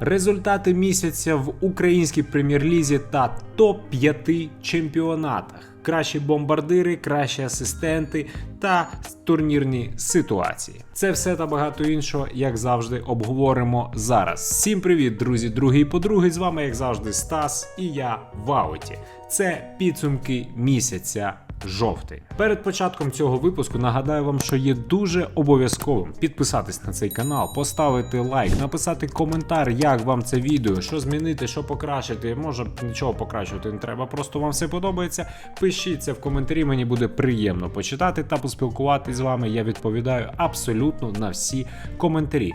Результати місяця в українській прем'єр-лізі та топ-5 чемпіонатах. Кращі бомбардири, кращі асистенти та турнірні ситуації. Це все та багато іншого, як завжди, обговоримо зараз. Всім привіт, друзі, другі і подруги. З вами, як завжди, Стас і я в ауті. Це підсумки місяця. Жовтий перед початком цього випуску нагадаю вам, що є дуже обов'язковим підписатись на цей канал, поставити лайк, написати коментар, як вам це відео, що змінити, що покращити. Може нічого покращувати не треба, просто вам все подобається. Пишіть це в коментарі, мені буде приємно почитати та поспілкуватись з вами. Я відповідаю абсолютно на всі коментарі.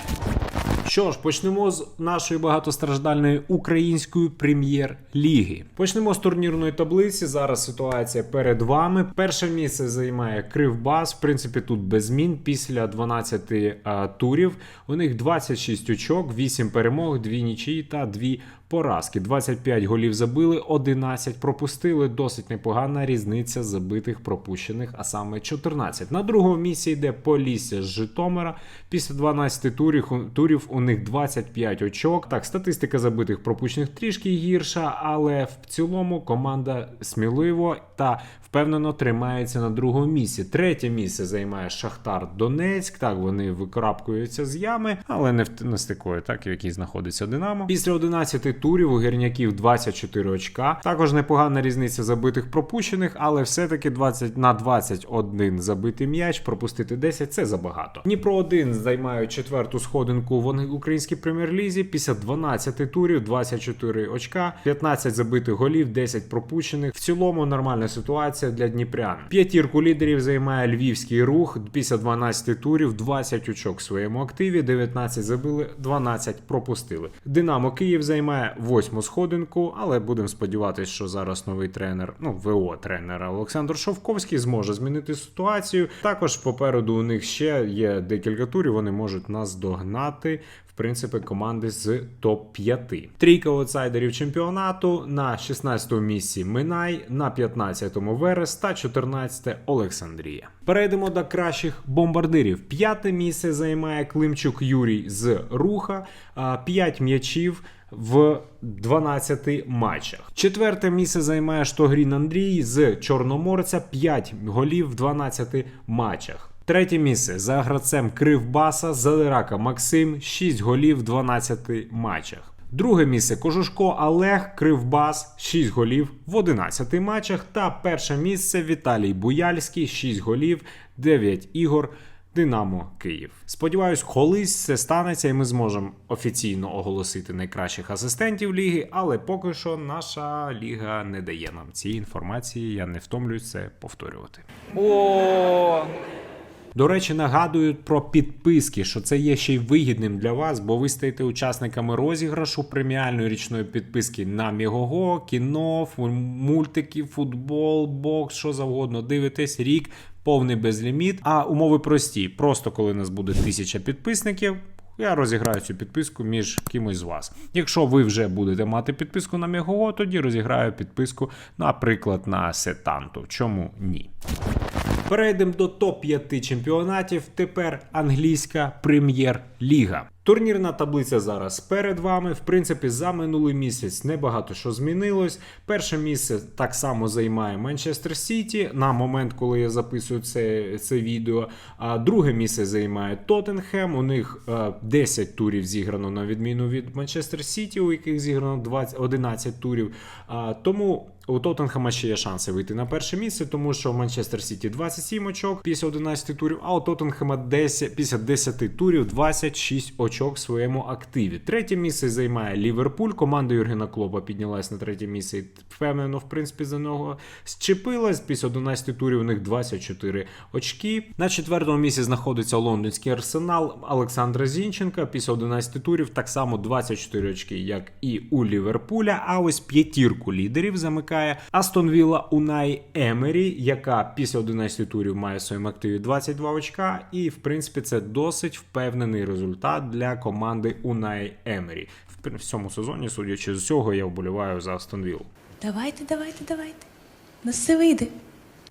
Що ж, почнемо з нашої багатостраждальної української прем'єр-ліги. Почнемо з турнірної таблиці. Зараз ситуація перед вами. Перше місце займає Кривбас. В принципі, тут без змін після 12 а, турів. У них 26 очок, 8 перемог, 2 нічиї та 2 поразки. 25 голів забили, 11 пропустили. Досить непогана різниця забитих пропущених, а саме 14. На другому місці йде Полісся з Житомира. Після 12 турів, турів у них 25 очок. Так, статистика забитих пропущених трішки гірша, але в цілому команда сміливо та впевнено тримається на другому місці. Третє місце займає Шахтар Донецьк. Так, вони викрапкуються з ями, але не в не з такої, так в якій знаходиться Динамо. Після 11 турів у гірняків 24 очка. Також непогана різниця забитих пропущених, але все-таки 20 на 21 забитий м'яч, пропустити 10 це забагато. Дніпро 1 займають четверту сходинку в українській прем'єр-лізі. Після 12 турів 24 очка, 15 забитих голів, 10 пропущених. В цілому нормальна ситуація для Дніпрян. П'ятірку лідерів займає львівський рух. Після 12 турів 20 очок в своєму активі, 19 забили, 12 пропустили. Динамо Київ займає восьму сходинку, але будемо сподіватися, що зараз новий тренер, ну ВО тренер Олександр Шовковський зможе змінити ситуацію. Також попереду у них ще є декілька турів. Вони можуть нас догнати. В принципі, команди з топ-5. Трійка аутсайдерів чемпіонату на 16-му місці Минай, на 15-му Верес та 14-те Олександрія. Перейдемо до кращих бомбардирів. П'яте місце займає Климчук Юрій з Руха, 5 м'ячів. В 12 матчах. Четверте місце займає Штогрін Андрій з Чорноморця 5 голів в 12 матчах. Третє місце за гравцем Кривбаса Залирака Максим 6 голів в 12 матчах. Друге місце Кожушко Олег Кривбас 6 голів в 11 матчах. Та перше місце Віталій Буяльський 6 голів, 9 ігор. Динамо Київ. Сподіваюсь, колись це станеться, і ми зможемо офіційно оголосити найкращих асистентів ліги, але поки що наша ліга не дає нам цієї інформації. Я не втомлююсь це повторювати. О, До речі, нагадую про підписки, що це є ще й вигідним для вас, бо ви стаєте учасниками розіграшу преміальної річної підписки на Мігого, кіно, мультики, футбол, бокс, що завгодно. Дивитесь рік, повний безліміт. А умови прості. Просто коли у нас буде тисяча підписників. Я розіграю цю підписку між кимось з вас. Якщо ви вже будете мати підписку на Мегого, тоді розіграю підписку, наприклад, на Сетанту. Чому ні? Перейдемо до топ-5 чемпіонатів. Тепер англійська прем'єр-ліга. Турнірна таблиця зараз перед вами. В принципі, за минулий місяць небагато що змінилось. Перше місце так само займає Манчестер Сіті на момент, коли я записую це, це відео. А друге місце займає Тоттенхем. У них е, 10 турів зіграно на відміну від Манчестер Сіті, у яких зіграно 20, 11 турів. А, тому у Тоттенхема ще є шанси вийти на перше місце, тому що в Манчестер Сіті 27 очок після 11 турів, а у Тоттенхема 10, після 10 турів 26 очок в своєму активі. Третє місце займає Ліверпуль. Команда Юргена Клопа піднялась на третє місце і впевнено, в принципі, за нього зчепилась. Після 11 турів у них 24 очки. На четвертому місці знаходиться лондонський арсенал Олександра Зінченка. Після 11 турів так само 24 очки, як і у Ліверпуля. А ось п'ятірку лідерів замикає Астон Вілла Унай Емері, яка після 11 турів має в своєму активі 22 очка. І в принципі це досить впевнений результат для команди Унай Емері. В в цьому сезоні, судячи з цього, я вболіваю за Астон Віллу. давайте, давайте, давайте. Нас все вийде.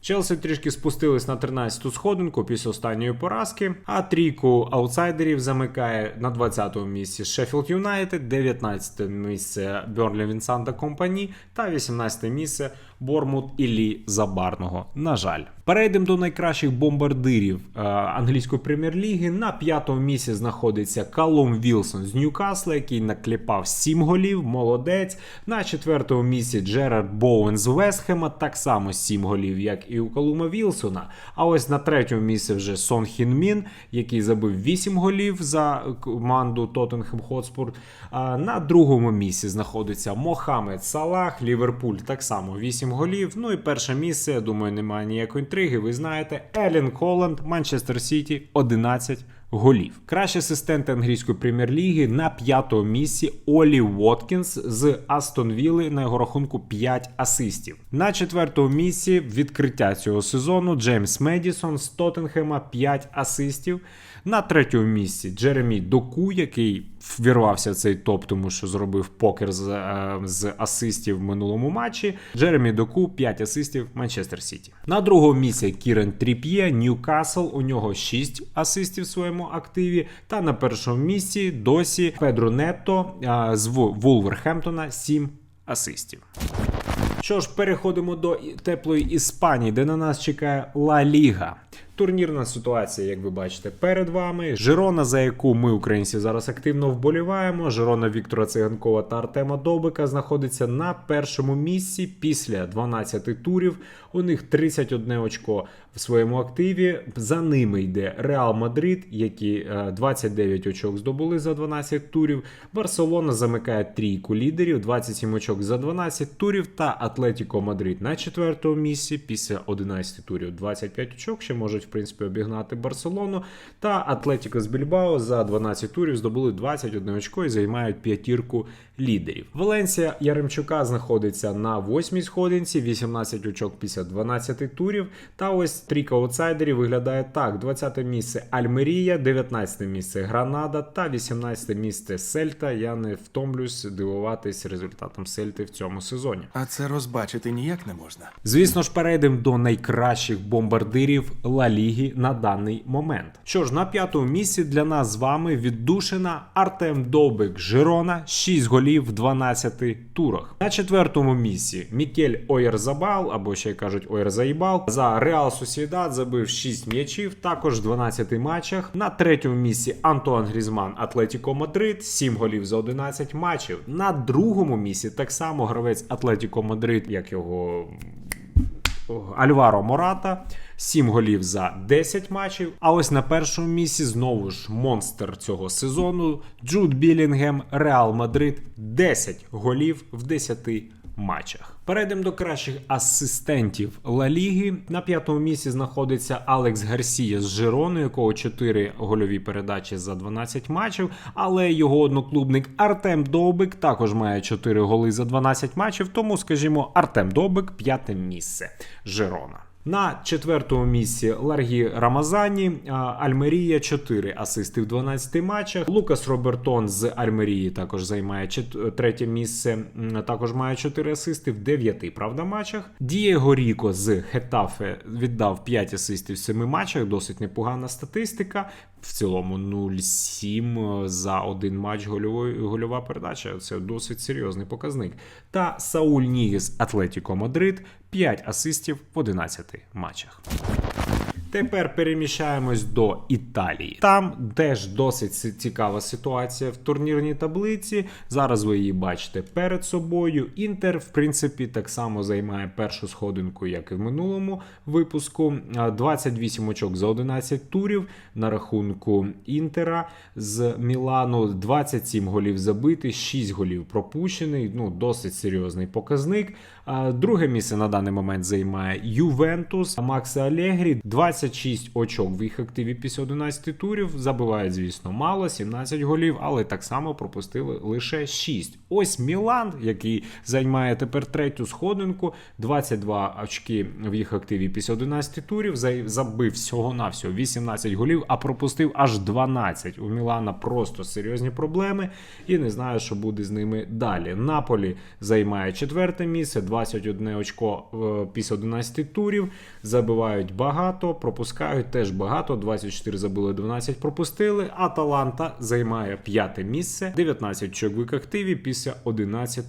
Челсі трішки спустились на 13-ту сходинку після останньої поразки, а трійку аутсайдерів замикає на 20-му місці Шеффілд Юнайтед, 19 місце Берлі Вінсанта Компані та 18 місце Бормут Іллі Забарного. На жаль, перейдемо до найкращих бомбардирів е, англійської прем'єр-ліги. На п'ятому місці знаходиться Калум Вілсон з Ньюкасла, який накліпав 7 голів. Молодець. На четвертому місці Джерард Боуен з Вестхема, так само 7 голів, як і у Калума Вілсона. А ось на третьому місці вже Сон Хін Мін, який забив 8 голів за команду Тоттенхем Хотспур. На другому місці знаходиться Мохамед Салах, Ліверпуль так само 8 голів. Ну і перше місце, я думаю, немає ніякої інтриги. Ви знаєте, Елін Холланд, Манчестер Сіті 11 голів. Кращий асистент англійської прем'єр-ліги на п'ятому місці Олі Воткінс з Астон Вілли на його рахунку 5 асистів. На четвертому місці відкриття цього сезону Джеймс Медісон з Тоттенхема 5 асистів. На третьому місці Джеремі Доку, який ввірвався в цей топ, тому що зробив покер з, е, з асистів в минулому матчі. Джеремі Доку 5 асистів Манчестер Сіті. На другому місці Кірен Тріп'є, Ньюкасл. У нього 6 асистів в своєму активі. Та на першому місці досі Педро Нетто е, з Вулверхемптона 7 асистів. Що ж, переходимо до теплої Іспанії, де на нас чекає Ла Ліга. Турнірна ситуація, як ви бачите, перед вами. Жирона, за яку ми, українці, зараз активно вболіваємо. Жирона Віктора Циганкова та Артема Добика знаходиться на першому місці після 12 турів. У них 31 очко в своєму активі. За ними йде Реал Мадрид, які е, 29 очок здобули за 12 турів. Барселона замикає трійку лідерів, 27 очок за 12 турів. Та Атлетіко Мадрид на четвертому місці після 11 турів 25 очок. Ще можуть в принципі обігнати Барселону. Та Атлетіко з Більбао за 12 турів здобули 21 очко і займають п'ятірку лідерів. Валенсія Яремчука знаходиться на восьмій сходинці, 18 очок після 12 турів. Та ось трійка аутсайдерів виглядає так: 20 місце Альмерія, 19 місце Гранада та 18 місце Сельта. Я не втомлюсь дивуватись результатом Сельти в цьому сезоні. А це розбачити ніяк не можна. Звісно ж, перейдемо до найкращих бомбардирів Ла Ліги на даний момент. Що ж, на п'ятому місці для нас з вами віддушина Артем Довбик Жирона, 6 голів в 12 турах. На четвертому місці Мікель Ойерзабал, або ще кажуть Ойерзаїбал, за Реал Сосідад забив 6 м'ячів, також в 12 матчах. На третьому місці Антуан Грізман Атлетіко Мадрид, 7 голів за 11 матчів. На другому місці так само гравець Атлетіко Мадрид, як його Альваро Мората. 7 голів за 10 матчів. А ось на першому місці знову ж монстр цього сезону Джуд Білінгем Реал Мадрид 10 голів в 10 матчах. Перейдемо до кращих асистентів Ла Ліги. На п'ятому місці знаходиться Алекс Гарсія з Жирони, якого 4 гольові передачі за 12 матчів. Але його одноклубник Артем Довбик також має 4 голи за 12 матчів. Тому, скажімо, Артем Довбик п'яте місце Жирона. На четвертому місці Ларгі Рамазані, Альмерія 4 асисти в 12 матчах. Лукас Робертон з Альмерії також займає третє місце, також має 4 асисти в 9, правда, матчах. Дієго Ріко з Хетафе віддав 5 асистів в 7 матчах, досить непогана статистика. В цілому 0,7 за один матч гольової, гольова передача. Це досить серйозний показник. Та Сауль Нігіс Атлетіко Мадрид 5 асистів в 11 матчах. Тепер переміщаємось до Італії. Там теж досить цікава ситуація в турнірній таблиці. Зараз ви її бачите перед собою. Інтер, в принципі, так само займає першу сходинку, як і в минулому випуску. А, 28 очок за 11 турів на рахунку Інтера з Мілану. 27 голів забитих, 6 голів пропущений. Ну, досить серйозний показник. Друге місце на даний момент займає Ювентус Макса Алегрі. 20 26 очок в їх активі після 11 турів. Забивають, звісно, мало, 17 голів, але так само пропустили лише 6. Ось Мілан, який займає тепер третю сходинку, 22 очки в їх активі після 11 турів. Забив всього-навсього 18 голів, а пропустив аж 12. У Мілана просто серйозні проблеми, і не знаю, що буде з ними далі. Наполі займає четверте місце, 21 очко е, після 11 турів. Забивають багато, пропускають теж багато. 24 забили, 12 пропустили. Аталанта займає п'яте місце, 19 очок в активі після 11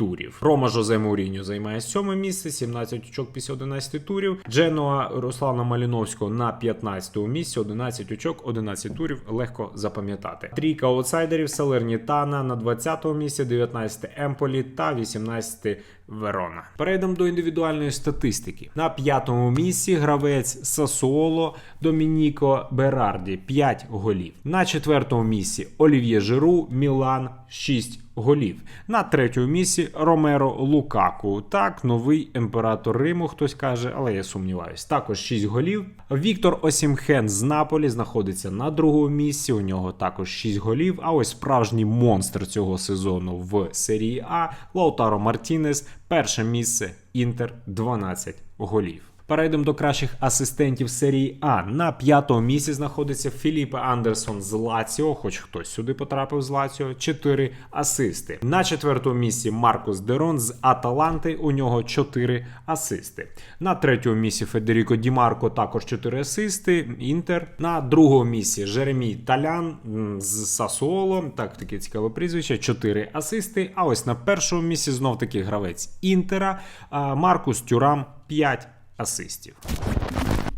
турів. Рома Жозе Мауріньо займає сьоме місце, 17 очок після 11 турів. Дженуа Руслана Маліновського на 15 місці, 11 очок, 11 турів. Легко запам'ятати. Трійка аутсайдерів Салернітана на 20-му місці, 19 Емполі та 18 Верона. Перейдемо до індивідуальної статистики. На п'ятому місці гравець Сасуоло Домініко Берарді 5 голів. На четвертому місці Олів'є Жиру Мілан 6 голів. На третьому місці Ромеро Лукаку. Так, новий імператор Риму, хтось каже, але я сумніваюсь. Також 6 голів. Віктор Осімхен з Наполі знаходиться на другому місці. У нього також 6 голів. А ось справжній монстр цього сезону в серії А Лаутаро Мартінес. Перше місце Інтер 12 голів. Перейдемо до кращих асистентів серії А. На п'ятому місці знаходиться Філіппе Андерсон з Лаціо, хоч хтось сюди потрапив з Лаціо, 4 асисти. На четвертому місці Маркус Дерон з Аталанти. У нього 4 асисти. На третьому місці Федеріко Дімарко також 4 асисти. Інтер. На другому місці Жеремій Талян з Сасуоло. Так, таке цікаве прізвище. 4 асисти. А ось на першому місці знов таки гравець Інтера. Маркус Тюрам 5 асистів.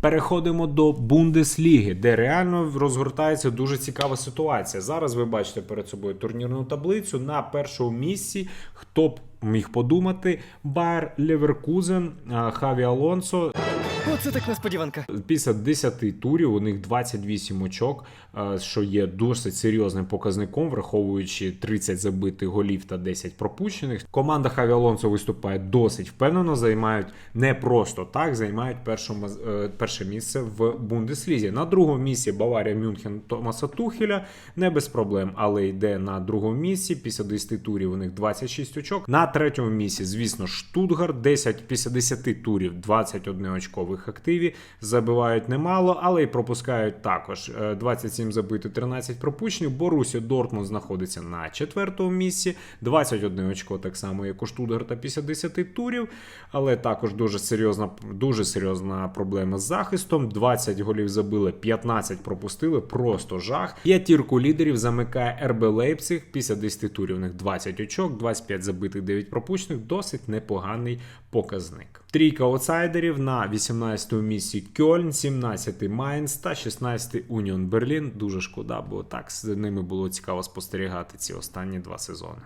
Переходимо до Бундесліги, де реально розгортається дуже цікава ситуація. Зараз ви бачите перед собою турнірну таблицю. На першому місці хто б міг подумати, Байер Леверкузен, Хаві Алонсо. Оце так несподіванка. Після 10 турів у них 28 очок, е, що є досить серйозним показником, враховуючи 30 забитих голів та 10 пропущених. Команда Хаві Алонсо виступає досить впевнено, займають не просто так, займають першому, е, перше місце в Бундеслізі. На другому місці Баварія Мюнхен Томаса Тухеля не без проблем, але йде на другому місці. Після 10 турів у них 26 очок. На третьому місці, звісно, Штутгарт 10 після 10 турів 21 очко в їх активі. Забивають немало, але й пропускають також Е, 27 забито, 13 пропущених. Борусія Дортмунд знаходиться на четвертому місці, 21 очко, так само, як у Штутгарта після 10 турів. Але також дуже серйозна, дуже серйозна проблема з захистом. 20 голів забили, 15 пропустили. Просто жах. П'ятірку лідерів замикає РБ Лейпциг. Після 10 турів у них 20 очок, 25 забитих, 9 пропущених. Досить непоганий показник. Трійка аутсайдерів на 18 місці Кьольн, 17 Майнц та 16 Уніон Берлін. Дуже шкода, бо так з ними було цікаво спостерігати ці останні два сезони.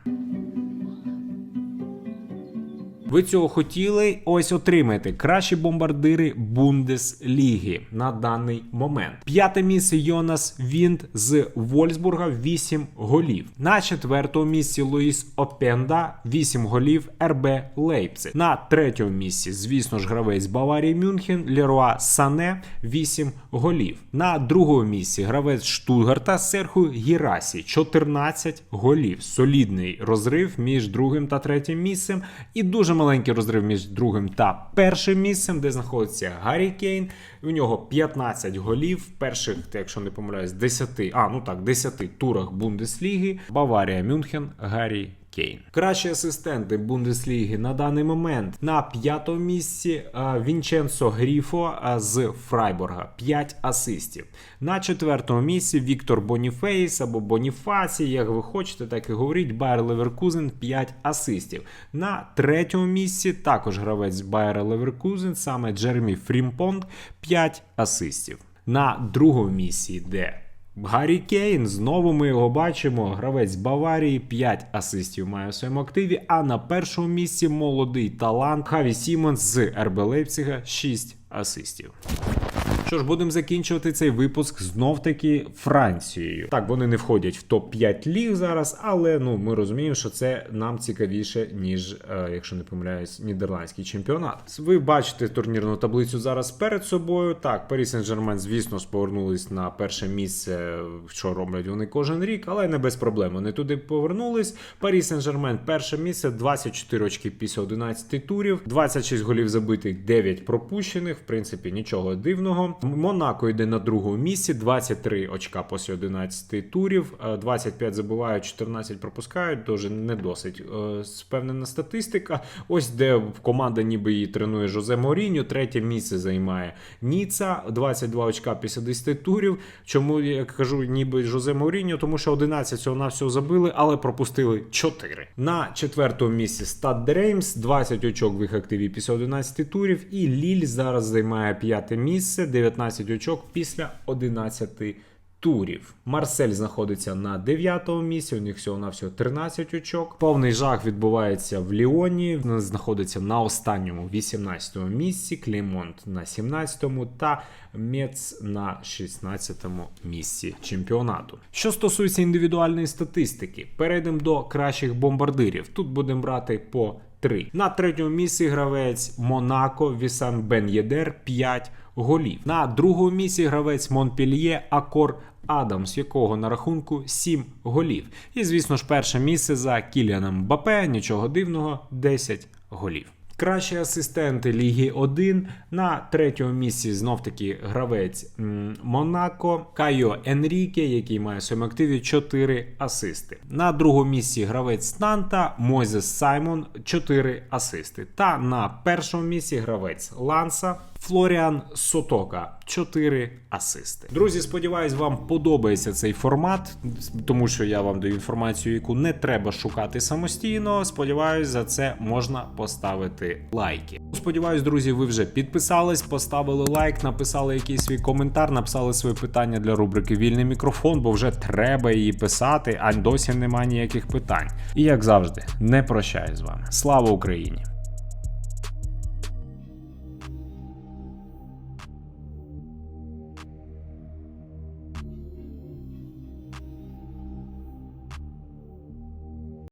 Ви цього хотіли? Ось отримайте кращі бомбардири Бундесліги на даний момент. П'яте місце Йонас Вінт з Вольсбурга 8 голів. На четвертому місці Луїс Опенда 8 голів РБ Лейпциг. На третьому місці, звісно ж, гравець Баварії Мюнхен Леруа Сане 8 голів. На другому місці гравець Штутгарта Серху Гірасі 14 голів. Солідний розрив між другим та третім місцем. І дуже маленький розрив між другим та першим місцем, де знаходиться Гаррі Кейн. У нього 15 голів в перших, якщо не помиляюсь, 10, а ну так, 10 турах Бундесліги. Баварія Мюнхен, Гаррі Кейн. Кращі асистенти Бундесліги на даний момент на п'ятому місці а, Вінченцо Гріфо з Фрайбурга 5 асистів. На четвертому місці Віктор Боніфейс або Боніфаці, як ви хочете, так і говоріть. Байер Леверкузен 5 асистів. На третьому місці також гравець Байера Леверкузен, саме Джеремі Фрімпонг 5 асистів. На другому місці йде Гаррі Кейн, знову ми його бачимо. Гравець Баварії 5 асистів має у своєму активі. А на першому місці молодий талант Хаві Сімонс з РБ Лейпцига 6 асистів. Що ж, будемо закінчувати цей випуск знов таки Францією. Так, вони не входять в топ 5 ліг зараз, але ну ми розуміємо, що це нам цікавіше, ніж, е, якщо не помиляюсь, нідерландський чемпіонат. Ви бачите турнірну таблицю зараз перед собою. Так, Парі Сен-Жермен, звісно повернулись на перше місце, що роблять вони кожен рік, але не без проблем. Вони туди повернулись. Парі Сен-Жермен перше місце, 24 очки після 11 турів, 26 голів забитих, 9 пропущених. В принципі, нічого дивного. Монако йде на другому місці, 23 очка після 11 турів, е, 25 забувають, 14 пропускають. Дуже не досить е, впевнена статистика. Ось де команда ніби її тренує Жозе Моріньо. Третє місце займає Ніца, 22 очка після 10 турів. Чому я кажу ніби Жозе Моріньо? Тому що 11 всього на всього забили, але пропустили 4. На четвертому місці Стад Дреймс, 20 очок в їх активі після 11 турів. І Ліль зараз займає п'яте місце, 19 очок після 11 турів. Марсель знаходиться на 9-му місці. У них всього на всього 13 очок. Повний жах відбувається в Ліоні. Знаходиться на останньому 18-му місці. Клімонт на 17-му та Мец на 16-му місці чемпіонату. Що стосується індивідуальної статистики, перейдемо до кращих бомбардирів. Тут будемо брати по 3. На третьому місці гравець Монако Вісан Бен Єдер 5 голів. На другому місці гравець Монпельє Акор Адамс, якого на рахунку 7 голів. І, звісно ж, перше місце за Кіліаном Бапе, нічого дивного, 10 голів. Кращі асистенти Ліги 1 на третьому місці знов таки гравець Монако Кайо Енріке, який має в своєму активі 4 асисти. На другому місці гравець Нанта Мойзес Саймон 4 асисти. Та на першому місці гравець Ланса Флоріан Сотока 4 асисти. Друзі, сподіваюсь, вам подобається цей формат, тому що я вам даю інформацію, яку не треба шукати самостійно. Сподіваюсь, за це можна поставити лайки. Сподіваюсь, друзі, ви вже підписались, поставили лайк, написали якийсь свій коментар, написали своє питання для рубрики Вільний мікрофон, бо вже треба її писати, а досі немає ніяких питань. І як завжди, не прощаюсь з вами. Слава Україні!